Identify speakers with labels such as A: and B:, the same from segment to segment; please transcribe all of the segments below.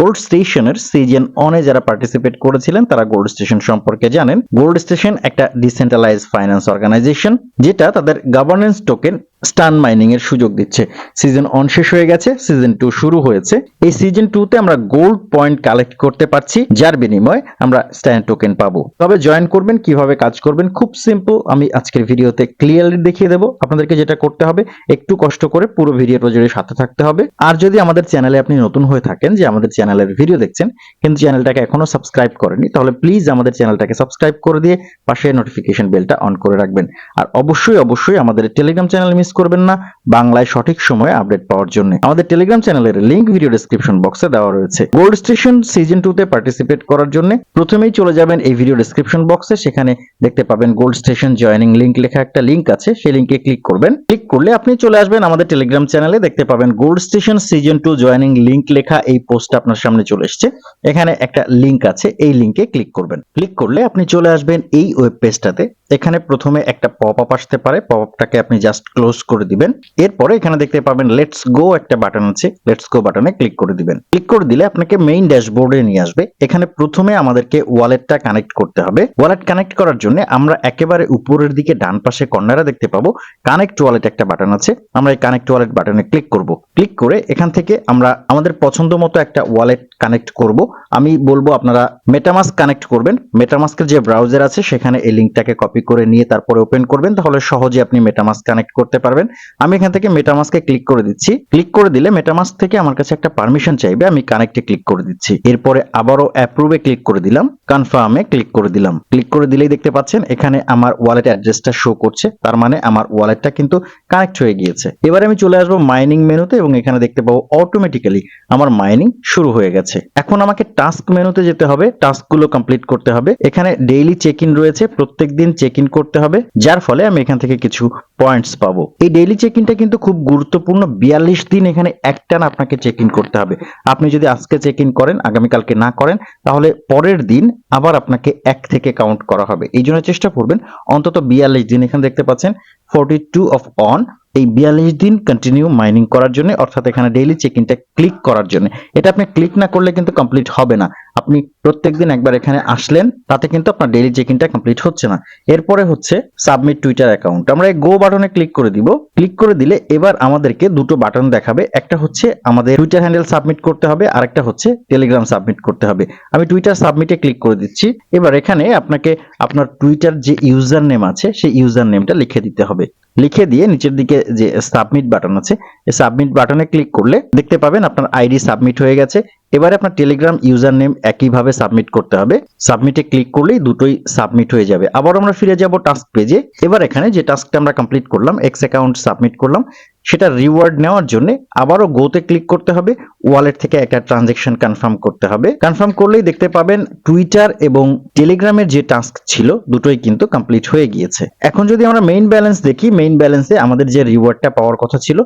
A: Gold স্টেশনের season অনে যারা পার্টিসিপেট করেছিলেন, তারা গোল্ড স্টেশন সম্পর্কে জানেন। গোল্ড স্টেশন একটা ডিসেন্ট্রালাইজ ফাইন্যান্স অর্গানাইজেশন যেটা তাদের গভর্নেন্স টোকেন স্টান মাইনিং এর সুযোগ দিচ্ছে। সিজন অন শেষ হয়ে গেছে, সিজন টু শুরু হয়েছে। এই সিজন টু তে আমরা গোল্ড পয়েন্ট কালেক্ট করতে পারছি, যার বিনিময়ে আমরা স্ট্যান্ড টোকেন পাবো। তবে জয়েন করবেন, কীভাবে কাজ করবেন, খুব সিম্পল আমি আজকের ভিডিওতে ক্লিয়ারলি দেখিয়ে দেবো। আপনাদেরকে যেটা করতে হবে, একটু কষ্ট করে পুরো ভিডিওটা জুড়ে সাথে থাকতে হবে। আর যদি আমাদের চ্যানেলে আপনি নতুন হয়ে থাকেন, যে আমাদের চ্যানেলের ভিডিও দেখছেন, কিন্তু চ্যানেলটাকে এখনও সাবস্ক্রাইব করেনি তাহলে প্লিজ আমাদের চ্যানেলটাকে সাবস্ক্রাইব করে দিয়ে পাশে নোটিফিকেশন বেলটা অন করে রাখবেন। আর অবশ্যই অবশ্যই আমাদের টেলিগ্রাম চ্যানেল মিস করবেন না। বাংলায় সঠিক সময়ে আপডেট পাওয়ার জন্য। আমাদের টেলিগ্রাম চ্যানেলের লিংক ভিডিও ডেসক্রিপশন বক্সে দেওয়া রয়েছে। গোল্ড স্টেশন সিজন টু তে পার্টিসিপেট করার জন্য প্রথমেই চলে যাবেন এই ভিডিও ডেসক্রিপশন বক্সে সেখানে দেখতে পাবেন গোল্ড স্টেশন জয়নিং লিঙ্ক লেখা একটা লিঙ্ক আছে। সেই লিংকে ক্লিক করবেন। ক্লিক করলে আপনি চলে আসবেন আমাদের টেলিগ্রাম চ্যানেলে দেখতে পাবেন gold station season two joining link লেখা এই পোস্টটা আপনার সামনে চলে এসেছে। এখানে একটা লিঙ্ক আছে। এই লিংকে ক্লিক করবেন। ক্লিক করলে আপনি চলে আসবেন এই ওয়েব পেজটাতে এখানে প্রথমে একটা পপ আপ আসতে পারে। পপ আপটাকে আপনি জাস্ট ক্লোজ করে দিবেন। এরপরে এখানে দেখতে পাবেন লেটস গো একটা বাটন আছে। লেটস গো বাটনে ক্লিক করে দিবেন। ক্লিক করে দিলে আপনাকে মেইন ড্যাশবোর্ডে নিয়ে আসবে। এখানে প্রথমে আমাদেরকে ওয়ালেটটা কানেক্ট করতে হবে। ওয়ালেট কানেক্ট করার জন্য আমরা একেবারে উপরের দিকে ডান পাশে কর্নারে দেখতে পাবো। কানেক্ট ওয়ালেট একটা বাটন আছে। আমরা এই কানেক্ট ওয়ালেট বাটনে ক্লিক করব। ক্লিক করে এখান থেকে আমরা আমাদের পছন্দ মতো একটা ওয়ালেট কানেক্ট করব। আমি বলব আপনারা মেটামাস্ক কানেক্ট করবেন। মেটামাস্কের যে ব্রাউজার আছে, সেখানে এই লিঙ্কটাকে কপি করে নিয়ে তারপরে ওপেন করবেন, তাহলে সহজে আপনি মেটামাস্ক কানেক্ট করতে পারবেন। আমি এখান থেকে মেটামাস্কে ক্লিক করে দিচ্ছি। ক্লিক করে দিলে মেটামাস্ক থেকে আমার কাছে একটা পারমিশন চাইবে, আমি কানেক্টে ক্লিক করে দিচ্ছি। এরপরে আবারও অ্যাপ্রুভে ক্লিক করে দিলাম কনফার্মে ক্লিক করে দিলাম। ক্লিক করে দিলেই দেখতে পাচ্ছেন, এখানে আমার ওয়ালেট অ্যাড্রেসটা শো করছে, তার মানে আমার ওয়ালেটটা কিন্তু কানেক্ট হয়ে গিয়েছে। এবারে আমি চলে আসব মাইনিং মেনুতে এবং এখানে দেখতে পাবো অটোমেটিক্যালি আমার মাইনিং শুরু হয়ে গেছে। এখন আমাকে টাস্ক মেনুতে যেতে হবে টাস্কগুলো কমপ্লিট করতে হবে। এখানে ডেইলি চেক ইন রয়েছে প্রত্যেক দিন ইন করতে হবে, যার ফলে আমি এখান থেকে কিছু পয়েন্টস পাবো। এই ডেইলি চেক ইনটা কিন্তু খুব গুরুত্বপূর্ণ, বিয়াল্লিশ দিন এখানে একটান আপনাকে চেক ইন করতে হবে। আপনি যদি আজকে চেক ইন করেন, আগামীকালকে না করেন, তাহলে পরের দিন আবার আপনাকে এক থেকে কাউন্ট করা হবে। এই জন্য চেষ্টা করবেন, অন্তত বিয়াল্লিশ দিন। এখানে দেখতে পাচ্ছেন ফোরটি টু অফ অন এই বিয়াল্লিশ দিন কন্টিনিউ মাইনিং করার জন্য, অর্থাৎ এখানে ডেইলি চেক ইনটা ক্লিক করার জন্য। এটা আপনি ক্লিক না করলে কিন্তু কমপ্লিট হবে না। আপনি প্রত্যেকদিন একবার এখানে আসলেন, তাতে কিন্তু আপনার ডেইলি চেক ইনটা কমপ্লিট হচ্ছে না। এরপরে হচ্ছে সাবমিট টুইটার অ্যাকাউন্ট আমরা এই গো বাটনে ক্লিক করে দিব। ক্লিক করে দিলে এবার আমাদেরকে দুটো বাটন দেখাবে। একটা হচ্ছে আমাদের টুইটার হ্যান্ডেল সাবমিট করতে হবে আর একটা হচ্ছে টেলিগ্রাম সাবমিট করতে হবে। আমি টুইটার সাবমিটে ক্লিক করে দিচ্ছি। এবার এখানে আপনাকে আপনার টুইটার যে ইউজার নেম আছে, সেই ইউজার নেমটা লিখে দিতে হবে। লিখে দিয়ে নিচের দিকে যে সাবমিট বাটন আছে, এই সাবমিট বাটনে ক্লিক করলে দেখতে পাবেন আপনার আইডি সাবমিট হয়ে গেছে। এবারে আপনার টেলিগ্রাম ইউজার নেম একইভাবে সাবমিট করতে হবে। সাবমিটে ক্লিক করলেই দুটোই সাবমিট হয়ে যাবে। আবার আমরা ফিরে যাব টাস্ক পেজে এবার এখানে যে টাস্কটা আমরা কমপ্লিট করলাম এক্স অ্যাকাউন্ট সাবমিট করলাম সেটা রিওয়ার্ড নেওয়ার জন্য আবারও গোতে ক্লিক করতে হবে। ওয়ালেট থেকে একটা ট্রানজেকশন কনফার্ম করতে হবে। কনফার্ম করলেই দেখতে পাবেন টুইটার এবং টেলিগ্রামের যে টাস্ক ছিল, দুটোই কিন্তু কমপ্লিট হয়ে গিয়েছে। এখন যদি আমরা মেইন ব্যালেন্স দেখি মেইন ব্যালেন্সে আমাদের যে রিওয়ার্ডটা পাওয়ার কথা ছিল,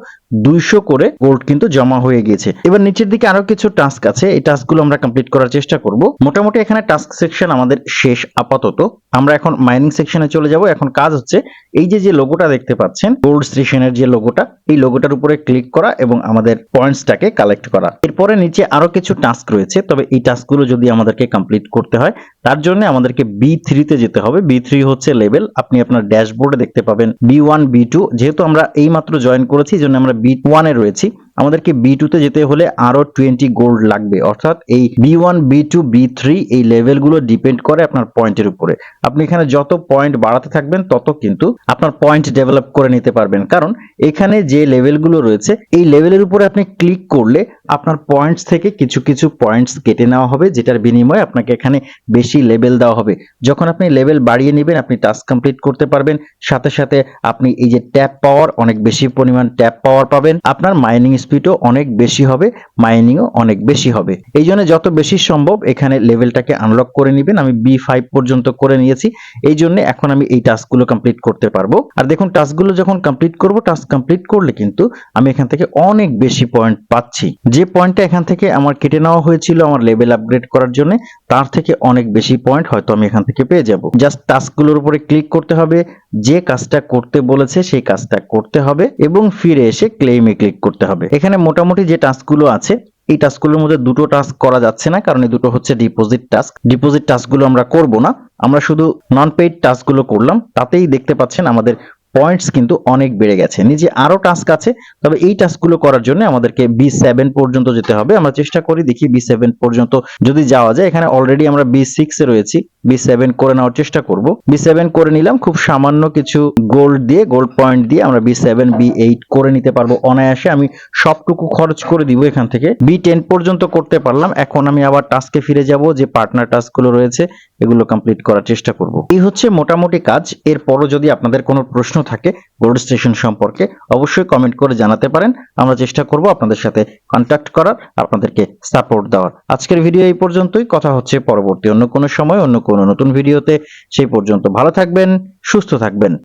A: দুইশো করে গোল্ড কিন্তু জমা হয়ে গিয়েছে। এবার নিচের দিকে আরও কিছু টাস্ক আছে। এই টাস্কগুলো আমরা কমপ্লিট করার চেষ্টা করব। মোটামুটি এখানে টাস্ক সেকশন আমাদের শেষ আপাতত। আমরা এখন মাইনিং সেকশনে চলে যাব। এখন কাজ হচ্ছে এই যে যে লোগোটা দেখতে পাচ্ছেন গোল্ড স্টেশনের যে লোগোটা এই লোগোটার উপরে ক্লিক করা এবং আমাদের পয়েন্টসটাকে কালেক্ট করা। এরপরে নিচে আরও কিছু টাস্ক রয়েছে, তবে এই টাস্কগুলো যদি আমাদেরকে কমপ্লিট করতে হয়, তার জন্য আমাদেরকে বি থ্রিতে যেতে হবে। বি থ্রি হচ্ছে লেভেল আপনি আপনার ড্যাশবোর্ডে দেখতে পাবেন বি ওয়ান বি টু যেহেতু আমরা এইমাত্র জয়েন করেছি জন্য আমরা বি ওয়ানে রয়েছি। আমাদেরকে বি টুতে যেতে হলে আরও টোয়েন্টি গোল্ড লাগবে। অর্থাৎ এই B one B two B three এই লেভেলগুলো ডিপেন্ড করে আপনার পয়েন্টের উপরে। আপনি এখানে যত পয়েন্ট বাড়াতে থাকবেন, তত কিন্তু আপনার পয়েন্ট ডেভেলপ করে নিতে পারবেন। কারণ এখানে যে লেভেলগুলো রয়েছে, এই লেভেলের উপরে আপনি ক্লিক করলে আপনার পয়েন্টস থেকে কিছু কিছু পয়েন্টস কেটে নেওয়া হবে, যেটার বিনিময়ে আপনাকে এখানে বেশি লেভেল দেওয়া হবে। যখন আপনি লেভেল বাড়িয়ে নেবেন, আপনি টাস্ক কমপ্লিট করতে পারবেন। সাথে সাথে আপনি এই যে ট্যাপ পাওয়ার অনেক বেশি পরিমাণ ট্যাপ পাওয়ার পাবেন। আপনার মাইনিং স্পিডও অনেক বেশি হবে মাইনিংও অনেক বেশি হবে। এই জন্য যত বেশি সম্ভব এখানে লেভেলটাকে আনলক করে নেবেন। আমি বি ফাইভ পর্যন্ত করে নিয়েছি। এই জন্য এখন আমি এই টাস্কগুলো কমপ্লিট করতে পারব। আর দেখুন টাস্কগুলো যখন কমপ্লিট করব টাস্ক কমপ্লিট করলে কিন্তু আমি এখান থেকে অনেক বেশি পয়েন্ট পাচ্ছি। যে পয়েন্টটা এখান থেকে আমার কেটে নেওয়া হয়েছিল আমার লেভেল আপগ্রেড করার জন্য, তার থেকে অনেক বেশি পয়েন্ট হয়তো আমি এখান থেকে পেয়ে যাব। জাস্ট টাস্কগুলোর উপরে ক্লিক করতে হবে, যে কাজটা করতে বলেছে সেই কাজটা করতে হবে এবং ফিরে এসে ক্লেইমে ক্লিক করতে হবে। এখানে মোটামুটি যে টাস্কগুলো আছে, এই টাস্কগুলোর মধ্যে দুটো টাস্ক করা যাচ্ছে না, কারণ এই দুটো হচ্ছে ডিপোজিট টাস্ক ডিপোজিট টাস্কগুলো আমরা করব না, আমরা শুধু নন পেইড টাস্কগুলো করলাম, তাতেই দেখতে পাচ্ছেন আমাদের পয়েন্টস কিন্তু অনেক বেড়ে গেছে। নিজে আরও টাস্ক আছে, তবে এই টাস্কগুলো করার জন্য আমাদেরকে বি সেভেন পর্যন্ত যেতে হবে। আমরা চেষ্টা করি দেখি বি সেভেন পর্যন্ত যদি যাওয়া যায়, এখানে অলরেডি আমরা বি সিক্স রয়েছি। বি সেভেন করে নেওয়ার চেষ্টা করব। বি সেভেন করে নিলাম, খুব সামান্য কিছু গোল্ড দিয়ে গোল্ড পয়েন্ট দিয়ে আমরা বি সেভেন বি এইট করে নিতে পারব অনায়াসে। আমি সবটুকু খরচ করে দিব এখান থেকে। বি টেন পর্যন্ত করতে পারলাম, এখন আমি আবার টাস্কে ফিরে যাব, যে পার্টনার টাস্কগুলো রয়েছে, এগুলো কমপ্লিট করার চেষ্টা করব। এই হচ্ছে মোটামুটি কাজ। এরপরও যদি আপনাদের কোনো প্রশ্ন থাকে গোল্ড স্টেশন সম্পর্কে অবশ্যই কমেন্ট করে জানাতে পারেন। আমরা চেষ্টা করব আপনাদের সাথে কন্ট্যাক্ট করার, আপনাদেরকে সাপোর্ট দেওয়ার। আজকের ভিডিও এই পর্যন্তই। কথা হচ্ছে পরবর্তী অন্য কোনো সময়, অন্য কোনো নতুন ভিডিওতে সেই পর্যন্ত ভালো থাকবেন, সুস্থ থাকবেন।